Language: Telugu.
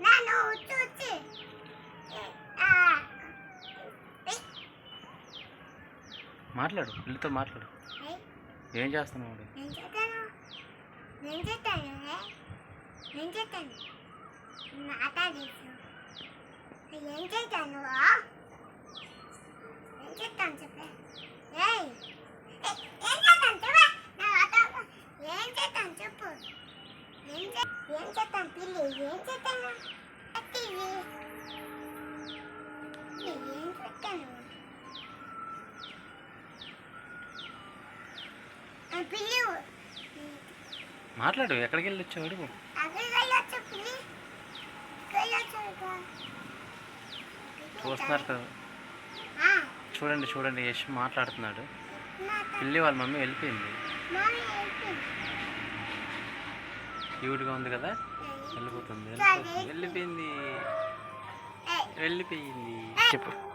నన్ను చూచి ఆ, ఏయ్, మాట్లాడు పిల్లితో మాట్లాడు. ఏం చేస్తున్నావు ఏ? చేస్తాను? ఏం చేస్తాను? చెప్పే. ఏయ్. ఏం చేస్తాను చెప్పే? ఏం చేస్తాను? మాట్లాడు ఎక్కడికి వెళ్ళి వచ్చావు అడుగు. చూస్తున్నారు కదా చూడండి చూడండి యశ్ మాట్లాడుతున్నాడు పిల్లి వాళ్ళ మమ్మీ వెళ్ళిపోయింది. క్యూట్గా ఉంది కదా వెళ్ళిపోతుంది వెళ్ళిపోయింది. వెళ్ళిపోయింది. చెప్పు.